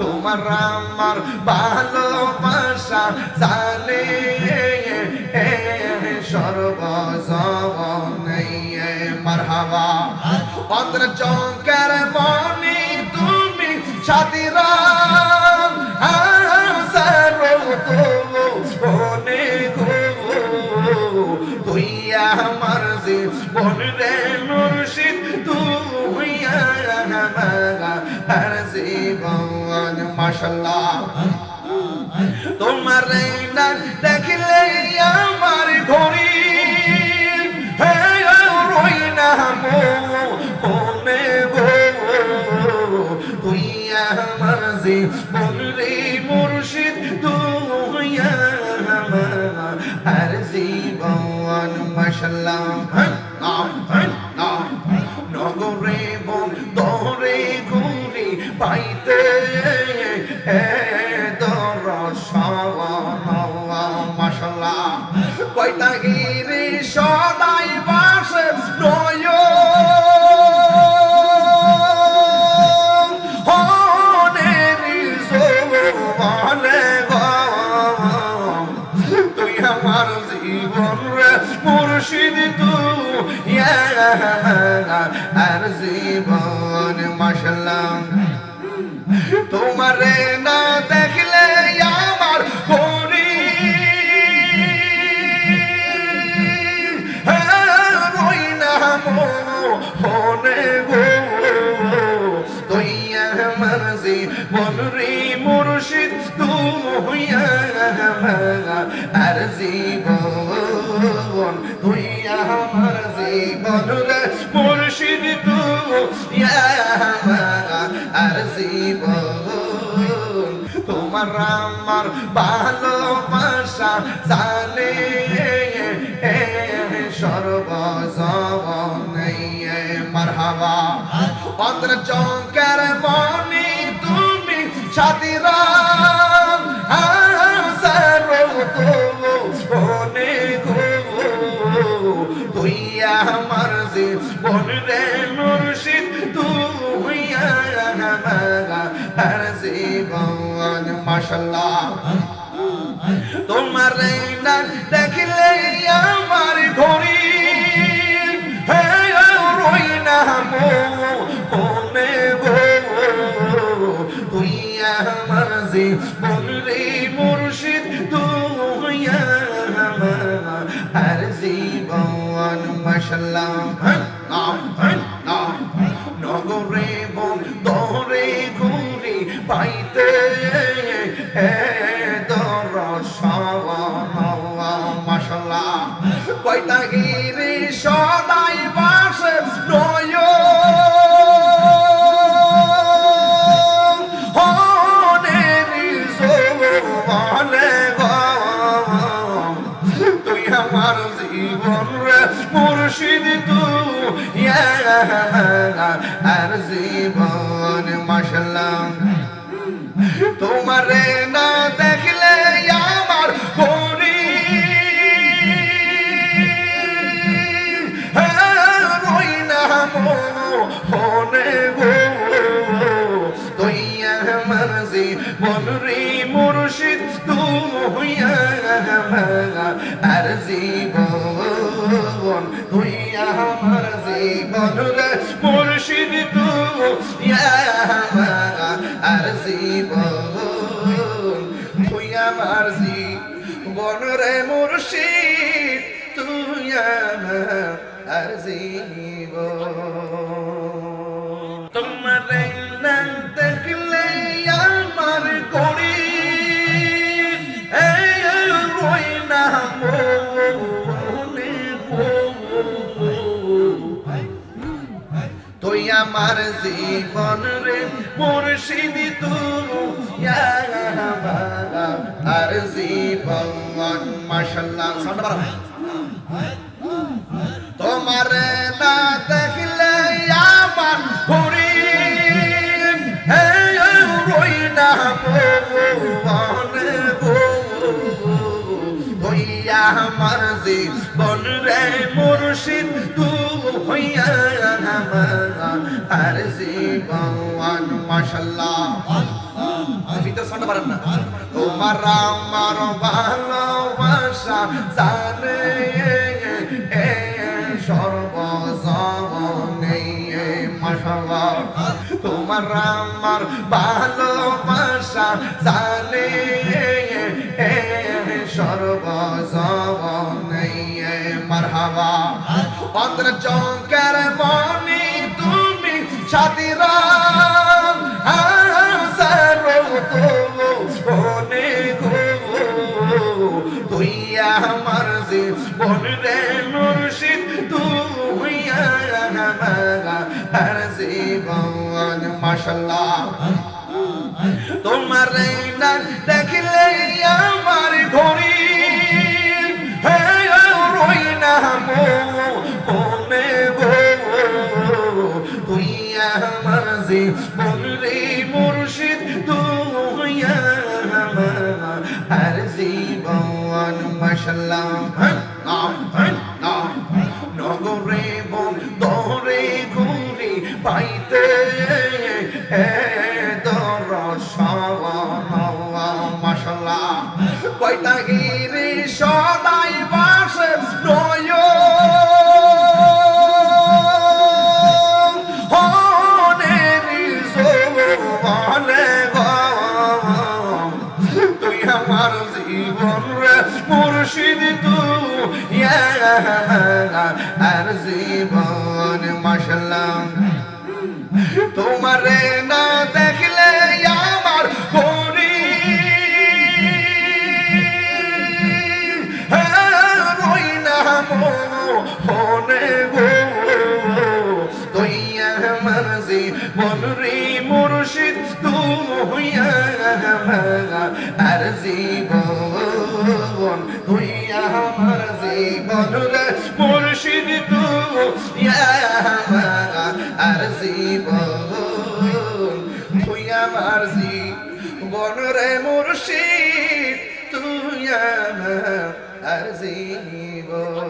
তোমার আমার ভালোবাসা জানে সর্বজনে মারহাবা। অন্তর চৌকার মনি তুমি ছাতিরা তুই আমার জীবন রে মুর্শিদ, তুই আমার জীবন। মাশাল্লাহ তোমার না দেখলে আমার ঘড়ি। রই না মনে আমার জীবন রে মুর্শিদ, তুই আমার জীবন মাশাল্লাহ নগরে বন, দরে ঘুরি পাইতে আর জীবন মাশাল্লাহ তোমার না দেখলে আমার করি রই না মনে গো। তুই আমার জীবন রে মুর্শিদ আর জীবন তুই আমার জীবন মুর্শিদ তুই আর জীবন তোমার আমার ভালোবাসা জানে সর্বজনে মারহাবা অন্তর চৌকার মনি তুমি ছাতিরা মাশাল্লাহ তোমার না দেখলে আমার ঘড়ি। হে রই না মনে তুই আমার জীবন রে মুর্শিদ, তুই আমার। জীবন মাশাল্লাহ নগরে পাইতে মাশাল্লাহ কয়টা গিরি সদাই বাসে নয় আমার জীবন রে মুর্শিদ, তুই আর জীবন মাশাল্লাহ তোমার না দেখলে আমার করি রই না মনে গো। তুই আমার জীবন রে মুর্শিদ তুই আর জীবন। তুই আমার জীবন রে মুর্শিদ তুই আর জীবন তুই আমার জীবন রে মুর্শিদ তুই আমার আর তুই আমার জীবন রে, মুর্শিদ তুই আর জীবন তোমার না দেখলে আমার হরি হে রই না আমার জীবন রে, মুর্শিদ হইয়া আমার আর জীবন মাশাল্লাহ ভিতর শোনাতে পারেন না তোমার ভালোবাসা জানে সর্বজনে অন্তর চৌকার মনি তুমি সাথীরা তুই আমার জীবন রে মুর্শিদ, তুই আমার জীবন মাশাল্লাহ তোমার দেখলে মাশাল্লাহ নাম নাম। নগরে বন্দরে ঘুরে পাইতে মাশাল্লাহ কয়টা আর জীবন মাসাল্লাহ তোমারে না দেখলে আমার করি রই না মনে গো তুই আমার জীবন রে মুর্শিদ তুই আর জীবন তুই আমার জীবন মুর্শিদ তুই আর জীবন তুই আমার জীবন রে মুর্শিদ তুই আমার আর জীবন